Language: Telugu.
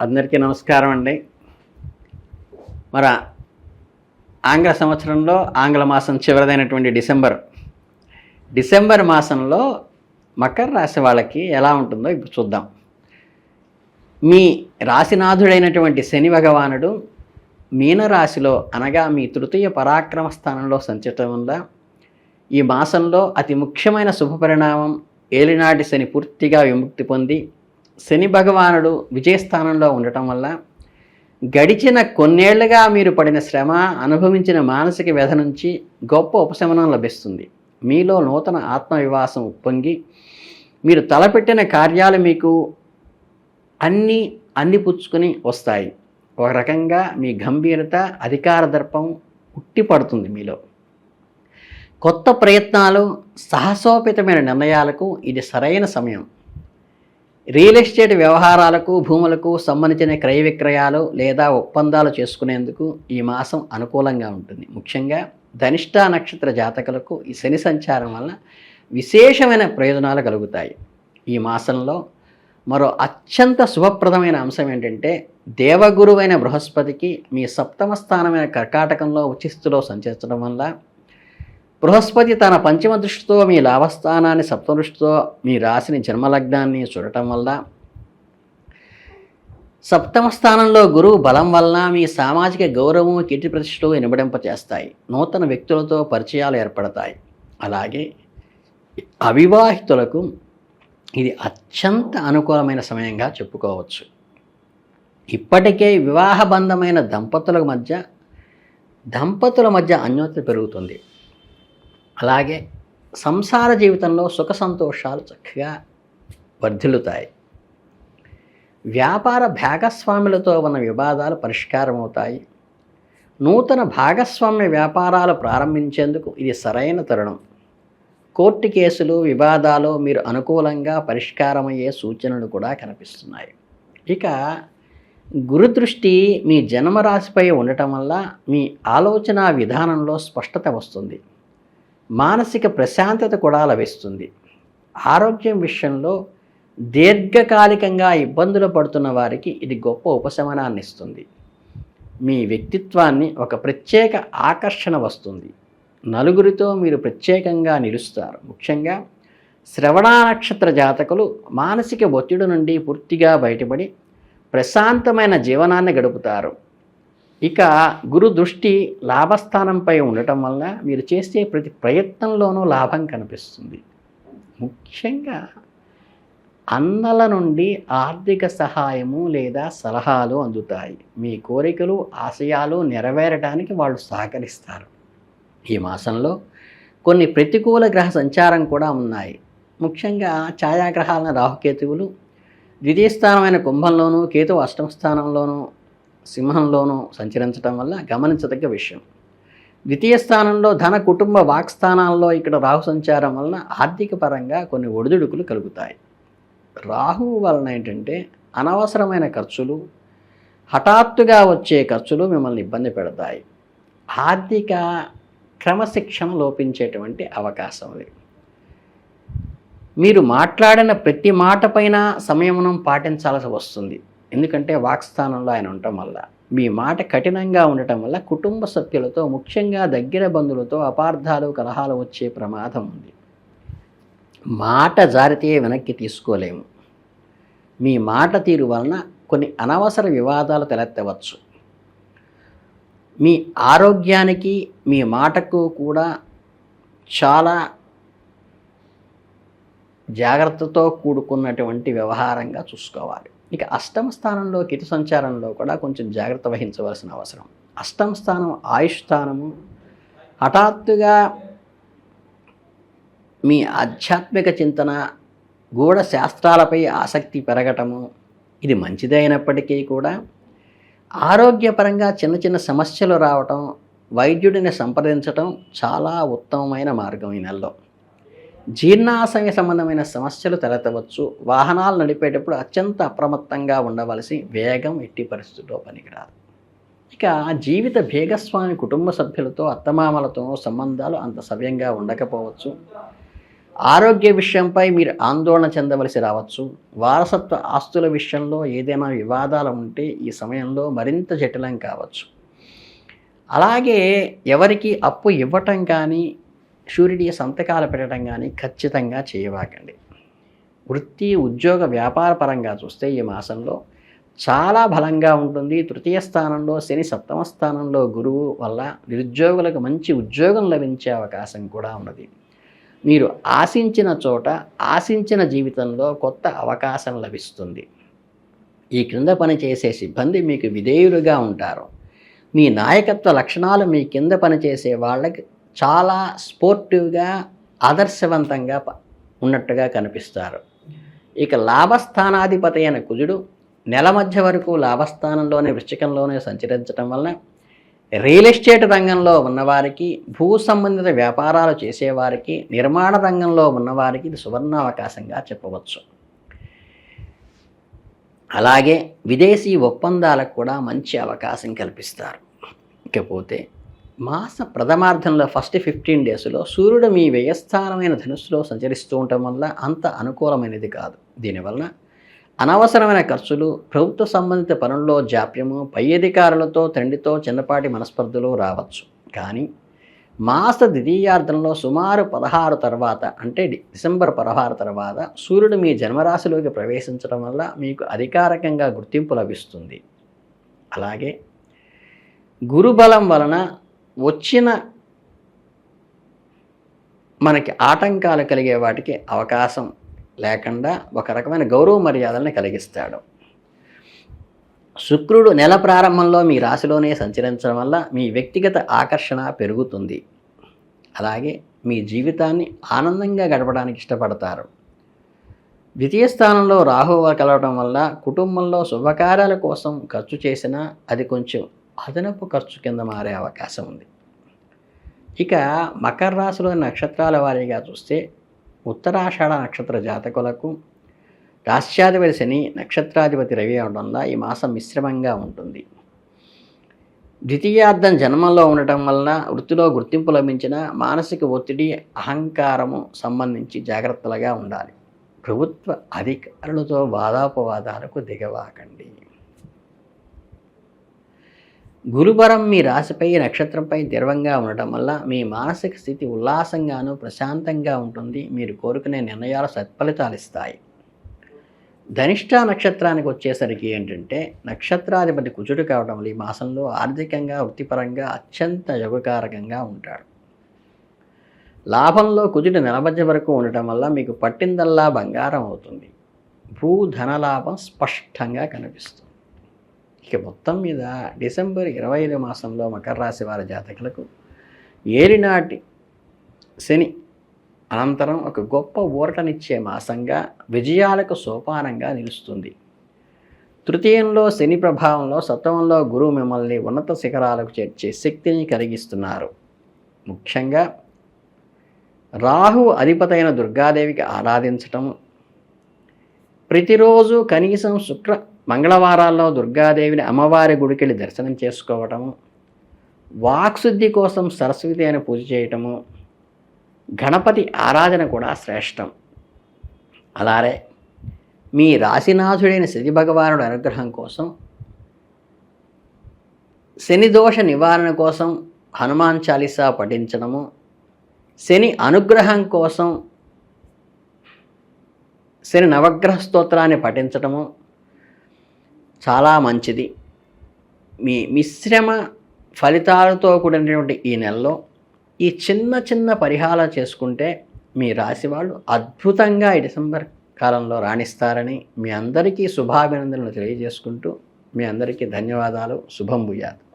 అందరికీ నమస్కారం అండి. మరి ఆంగ్ల సంవత్సరంలో ఆంగ్ల మాసం చివరిదైనటువంటి డిసెంబర్. డిసెంబర్ మాసంలో మకర రాశి వాళ్ళకి ఎలా ఉంటుందో ఇప్పుడు చూద్దాం. మీ రాశినాథుడైనటువంటి శని భగవానుడు మీనరాశిలో అనగా మీ తృతీయ పరాక్రమ స్థానంలో సంచటం వల్ల ఈ మాసంలో అతి ముఖ్యమైన శుభ పరిణామం ఏలినాటి శని పూర్తిగా విముక్తి పొంది శని భగవానుడు విజయస్థానంలో ఉండటం వల్ల గడిచిన కొన్నేళ్ళుగా మీరు పడిన శ్రమ అనుభవించిన మానసిక వ్యధ నుంచి గొప్ప ఉపశమనం లభిస్తుంది. మీలో నూతన ఆత్మవివాసం ఉప్పొంగి మీరు తలపెట్టిన కార్యాలు మీకు అన్నీ అందిపుచ్చుకొని వస్తాయి. ఒక రకంగా మీ గంభీరత అధికార దర్పం ఉట్టిపడుతుంది మీలో. కొత్త ప్రయత్నాలు సాహసోపేతమైన నిర్ణయాలకు ఇది సరైన సమయం. రియల్ ఎస్టేట్ వ్యవహారాలకు భూములకు సంబంధించిన క్రయ విక్రయాలు లేదా ఒప్పందాలు చేసుకునేందుకు ఈ మాసం అనుకూలంగా ఉంటుంది. ముఖ్యంగా ధనిష్ట నక్షత్ర జాతకులకు ఈ శని సంచారం వలన విశేషమైన ప్రయోజనాలు కలుగుతాయి. ఈ మాసంలో మరో అత్యంత శుభప్రదమైన అంశం ఏంటంటే దేవగురువైన బృహస్పతికి మీ సప్తమ స్థానమైన కర్కాటకంలో ఉచిస్తులో సంచరించడం వల్ల బృహస్పతి తన పంచమ దృష్టితో మీ లాభస్థానాన్ని సప్తమ దృష్టితో మీ రాశిని జన్మలగ్నాన్ని చూడటం వల్ల సప్తమ స్థానంలో గురువు బలం వలన మీ సామాజిక గౌరవం కీర్తి ప్రతిష్టలు ఇనబడింపచేస్తాయి నూతన వ్యక్తులతో పరిచయాలు ఏర్పడతాయి. అలాగే అవివాహితులకు ఇది అత్యంత అనుకూలమైన సమయంగా చెప్పుకోవచ్చు. ఇప్పటికే వివాహబంధమైన దంపతుల మధ్య దంపతుల మధ్య అన్యోన్యత పెరుగుతుంది. అలాగే సంసార జీవితంలో సుఖ సంతోషాలు చక్కగా వర్ధిల్లుతాయి. వ్యాపార భాగస్వాములతో ఉన్న వివాదాలు పరిష్కారం అవుతాయి నూతన భాగస్వామ్య వ్యాపారాలు ప్రారంభించేందుకు ఇది సరైన తరుణం. కోర్టు కేసులు వివాదాలు మీరు అనుకూలంగా పరిష్కారమయ్యే సూచనలు కూడా కనిపిస్తున్నాయి. ఇక గురుదృష్టి మీ జన్మరాశిపై ఉండటం వల్ల మీ ఆలోచన విధానంలో స్పష్టత వస్తుంది. మానసిక ప్రశాంతత కూడా లభిస్తుంది. ఆరోగ్యం విషయంలో దీర్ఘకాలికంగా ఇబ్బందులు పడుతున్న వారికి ఇది గొప్ప ఉపశమనాన్ని ఇస్తుంది. మీ వ్యక్తిత్వాన్ని ఒక ప్రత్యేక ఆకర్షణ వస్తుంది. నలుగురితో మీరు ప్రత్యేకంగా నిలుస్తారు. ముఖ్యంగా శ్రవణ నక్షత్ర జాతకులు మానసిక ఒత్తిడి నుండి పూర్తిగా బయటపడి ప్రశాంతమైన జీవనాన్ని గడుపుతారు. ఇక గురు దృష్టి లాభస్థానంపై ఉండటం వల్ల మీరు చేసే ప్రతి ప్రయత్నంలోనూ లాభం కనిపిస్తుంది. ముఖ్యంగా అన్నల నుండి ఆర్థిక సహాయము లేదా సలహాలు అందుతాయి. మీ కోరికలు ఆశయాలు నెరవేరడానికి వాళ్ళు సహకరిస్తారు. ఈ మాసంలో కొన్ని ప్రతికూల గ్రహ సంచారం కూడా ఉన్నాయి. ముఖ్యంగా ఛాయాగ్రహాలైన రాహుకేతువులు ద్వితీయ స్థానమైన కుంభంలోనూ కేతువు అష్టమ స్థానంలోనూ సింహంలోనూ సంచరించడం వల్ల గమనించదగ్గ విషయం. ద్వితీయ స్థానంలో ధన కుటుంబ వాక్స్థానాల్లో ఇక్కడ రాహు సంచారం వలన ఆర్థిక పరంగా కొన్ని ఒడిదుడుకులు కలుగుతాయి. రాహువు వలన ఏంటంటే అనవసరమైన ఖర్చులు హఠాత్తుగా వచ్చే ఖర్చులు మిమ్మల్ని ఇబ్బంది పెడతాయి. ఆర్థిక క్రమశిక్షణ లోపించేటువంటి అవకాశం ఉంది మీరు మాట్లాడిన ప్రతి మాట పైన సంయమనం పాటించాల్సి వస్తుంది. ఎందుకంటే వాక్స్థానంలో ఆయన ఉండటం వల్ల మీ మాట కఠినంగా ఉండటం వల్ల కుటుంబ సభ్యులతో ముఖ్యంగా దగ్గర బంధువులతో అపార్థాలు కలహాలు వచ్చే ప్రమాదం ఉంది. మాట జారితే వెనక్కి తీసుకోలేము. మీ మాట తీరు వలన కొన్ని అనవసర వివాదాలు తలెత్తవచ్చు. మీ ఆరోగ్యానికి మీ మాటకు కూడా చాలా జాగ్రత్తతో కూడుకున్నటువంటి వ్యవహారంగా చూసుకోవాలి. ఇక అష్టమ స్థానంలో కితు సంచారంలో కూడా కొంచెం జాగ్రత్త వహించవలసిన అవసరం. అష్టమ స్థానం ఆయుష్ స్థానము హఠాత్తుగా మీ ఆధ్యాత్మిక చింతన గూఢ శాస్త్రాలపై ఆసక్తి పెరగటము ఇది మంచిదే అయినప్పటికీ కూడా ఆరోగ్యపరంగా చిన్న చిన్న సమస్యలు రావటం వైద్యుడిని సంప్రదించటం చాలా ఉత్తమమైన మార్గం ఈ నెలలో. జీర్ణాశయ సంబంధమైన సమస్యలు తలెత్తవచ్చు. వాహనాలు నడిపేటప్పుడు అత్యంత అప్రమత్తంగా ఉండవలసి వేగం ఎట్టి పరిస్థితుల్లో పనికిరాదు. ఇక జీవిత భేగస్వామి కుటుంబ సభ్యులతో అత్తమామలతో సంబంధాలు అంత సవ్యంగా ఉండకపోవచ్చు. ఆరోగ్య విషయంపై మీరు ఆందోళన చెందవలసి రావచ్చు. వారసత్వ ఆస్తుల విషయంలో ఏదైనా వివాదాలు ఉంటే ఈ సమయంలో మరింత జటిలం కావచ్చు. అలాగే ఎవరికి అప్పు ఇవ్వటం కానీ షూరిటీ సంతకాలు పెట్టడం కానీ ఖచ్చితంగా చేయవాకండి. వృత్తి ఉద్యోగ వ్యాపార పరంగా చూస్తే ఈ మాసంలో చాలా బలంగా ఉంటుంది. తృతీయ స్థానంలో శని సప్తమ స్థానంలో గురువు వల్ల నిరుద్యోగులకు మంచి ఉద్యోగం లభించే అవకాశం కూడా ఉన్నది. మీరు ఆశించిన చోట ఆశించిన జీవితంలో కొత్త అవకాశం లభిస్తుంది. ఈ క్రింద పనిచేసే సిబ్బంది మీకు విధేయులుగా ఉంటారు. మీ నాయకత్వ లక్షణాలు మీ కింద పనిచేసే వాళ్ళకి చాలా స్పోర్టివ్గా ఆదర్శవంతంగా ఉన్నట్టుగా కనిపిస్తారు. ఇక లాభస్థానాధిపతి అయిన కుజుడు నెల మధ్య వరకు లాభస్థానంలోనే వృశ్చికంలోనే సంచరించడం వలన రియల్ ఎస్టేట్ రంగంలో ఉన్నవారికి భూ సంబంధిత వ్యాపారాలు చేసేవారికి నిర్మాణ రంగంలో ఉన్నవారికి ఇది సువర్ణావకాశంగా చెప్పవచ్చు. అలాగే విదేశీ ఒప్పందాలకు కూడా మంచి అవకాశం కల్పిస్తారు. ఇకపోతే మాస ప్రథమార్థంలో ఫస్ట్ ఫిఫ్టీన్ డేస్లో సూర్యుడు మీ వ్యయస్థానమైన ధనుస్సులో సంచరిస్తూ ఉండటం వల్ల అంత అనుకూలమైనది కాదు. దీనివలన అనవసరమైన ఖర్చులు ప్రభుత్వ సంబంధిత పనుల్లో జాప్యము పై అధికారులతో తండ్రితో చిన్నపాటి మనస్పర్ధలు రావచ్చు. కానీ మాస ద్వితీయార్థంలో సుమారు పదహారు తర్వాత అంటే డిసెంబర్ పదహారు తర్వాత సూర్యుడు మీ జన్మరాశిలోకి ప్రవేశించడం వల్ల మీకు అధికారికంగా గుర్తింపు లభిస్తుంది. అలాగే గురుబలం వలన వచ్చిన మనకి ఆటంకాలు కలిగే వాటికి అవకాశం లేకుండా ఒక రకమైన గౌరవ మర్యాదలను కలిగిస్తాడు. శుక్రుడు నెల ప్రారంభంలో మీ రాశిలోనే సంచరించడం వల్ల మీ వ్యక్తిగత ఆకర్షణ పెరుగుతుంది. అలాగే మీ జీవితాన్ని ఆనందంగా గడపడానికి ఇష్టపడతారు. ద్వితీయ స్థానంలో రాహువు కలవడం వల్ల కుటుంబంలో శుభకార్యాల కోసం ఖర్చు చేసినా అది కొంచెం అదనపు ఖర్చు కింద మారే అవకాశం ఉంది. ఇక మకర రాశిలో నక్షత్రాల వారీగా చూస్తే ఉత్తరాషాఢ నక్షత్ర జాతకులకు రాష్ట్రాధిపతి శని నక్షత్రాధిపతి రవి అవడం వల్ల ఈ మాసం మిశ్రమంగా ఉంటుంది. ద్వితీయార్థం జన్మంలో ఉండటం వలన వృత్తిలో గుర్తింపు లభించిన మానసిక ఒత్తిడి అహంకారము సంబంధించి జాగ్రత్తలుగా ఉండాలి. ప్రభుత్వ అధికారులతో వాదాపవాదాలకు దిగవాకండి. గురుబరం మీ రాశిపై నక్షత్రంపై తీవ్రంగా ఉండటం వల్ల మీ మానసిక స్థితి ఉల్లాసంగాను ప్రశాంతంగా ఉంటుంది. మీరు కోరుకునే నిర్ణయాలు సత్ఫలితాలు ఇస్తాయి. ధనిష్ట నక్షత్రానికి వచ్చేసరికి ఏంటంటే నక్షత్రాధిపతి కుజుడు కావడం వల్ల ఈ మాసంలో ఆర్థికంగా వృత్తిపరంగా అత్యంత యోగకారకంగా ఉంటాడు. లాభంలో కుజుడు నెలబద్ద వరకు ఉండటం వల్ల మీకు పట్టిందల్లా బంగారం అవుతుంది. భూ ధన లాభం స్పష్టంగా కనిపిస్తుంది. ఇక మొత్తం మీద డిసెంబర్ ఇరవై ఐదు మాసంలో మకర రాశి వారి జాతకులకు ఏలినాటి శని అనంతరం ఒక గొప్ప ఊరటనిచ్చే మాసంగా విజయాలకు సోపానంగా నిలుస్తుంది. తృతీయంలో శని ప్రభావంలో సప్తమంలో గురువు మిమ్మల్ని ఉన్నత శిఖరాలకు చేర్చే శక్తిని కలిగిస్తున్నారు. ముఖ్యంగా రాహు అధిపతైన దుర్గాదేవికి ఆరాధించటం ప్రతిరోజు కనీసం శుక్ర మంగళవారాల్లో దుర్గాదేవిని అమ్మవారి గుడికెళ్ళి దర్శనం చేసుకోవటము వాక్శుద్ధి కోసం సరస్వతి అని పూజ చేయటము గణపతి ఆరాధన కూడా శ్రేష్టం. అలాగే మీ రాశినాథుడైన శని భగవానుడి అనుగ్రహం కోసం శని దోష నివారణ కోసం హనుమాన్ చాలీసా పఠించడము శని అనుగ్రహం కోసం శని నవగ్రహ స్తోత్రాన్ని పఠించడము చాలా మంచిది. మీ మిశ్రమ ఫలితాలతో కూడినటువంటి ఈ నెలలో ఈ చిన్న చిన్న పరిహారాలు చేసుకుంటే మీ రాశి వాళ్ళు అద్భుతంగా ఈ డిసెంబర్ కాలంలో రాణిస్తారని మీ అందరికీ శుభాభినందనలు తెలియజేసుకుంటూ మీ అందరికీ ధన్యవాదాలు. శుభం భూయాత్.